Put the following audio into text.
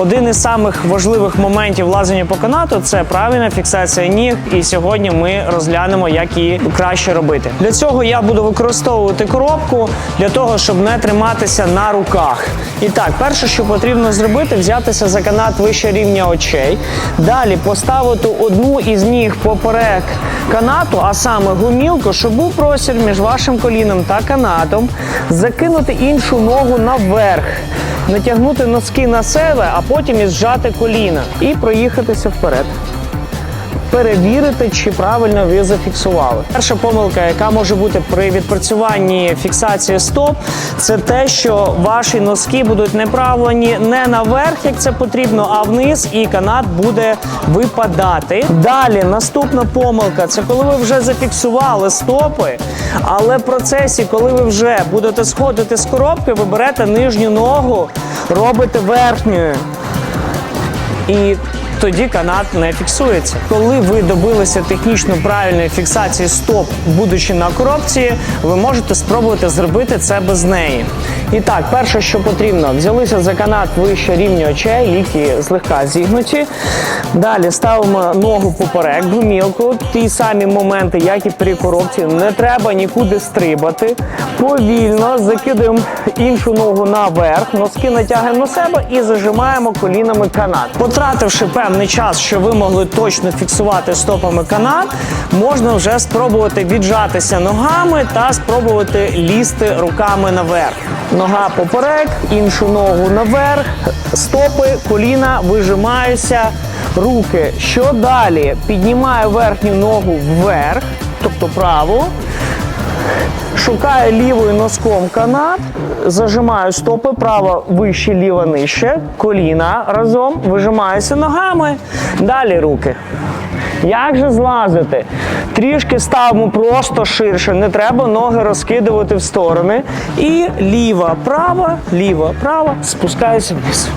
Один із самих важливих моментів лазення по канату це правильна фіксація ніг. І сьогодні ми розглянемо, як її краще робити. Для цього я буду використовувати коробку для того, щоб не триматися на руках. І так, перше, що потрібно зробити, взятися за канат вище рівня очей. Далі поставити одну із ніг поперек канату, а саме гумілку, щоб був простір між вашим коліном та канатом, закинути іншу ногу наверх, натягнути носки на себе, а потім і зжати коліна і проїхатися вперед. Перевірити, чи правильно ви зафіксували. Перша помилка, яка може бути при відпрацюванні фіксації стоп, це те, що ваші носки будуть направлені не наверх, як це потрібно, а вниз, і канат буде випадати. Далі наступна помилка це коли ви вже зафіксували стопи, але в процесі, коли ви вже будете сходити з коробки, ви берете нижню ногу, робите верхньою. І тоді канат не фіксується. Коли ви добилися технічно правильної фіксації стоп, будучи на коробці, ви можете спробувати зробити це без неї. І так, перше, що потрібно, взялися за канат вище рівня очей, лікті злегка зігнуті. Далі ставимо ногу поперек, гумілку. Ті самі моменти, як і при коробці, не треба нікуди стрибати. Повільно закидаємо іншу ногу наверх, носки натягуємо на себе і зажимаємо колінами канат. Потративши певний час, що ви могли точно фіксувати стопами канат, можна вже спробувати віджатися ногами та спробувати лізти руками наверх. Нога поперек, іншу ногу наверх, стопи, коліна вижимаюся, руки. Що далі? Піднімаю верхню ногу вверх, тобто праву. Шукаю лівою носком канат, зажимаю стопи, права вище, ліва нижче, коліна разом, вижимаюся ногами, далі руки. Як же злазити? Трішки ставимо просто ширше, не треба ноги розкидувати в сторони. І ліва, права, ліва, права, спускаюся вниз.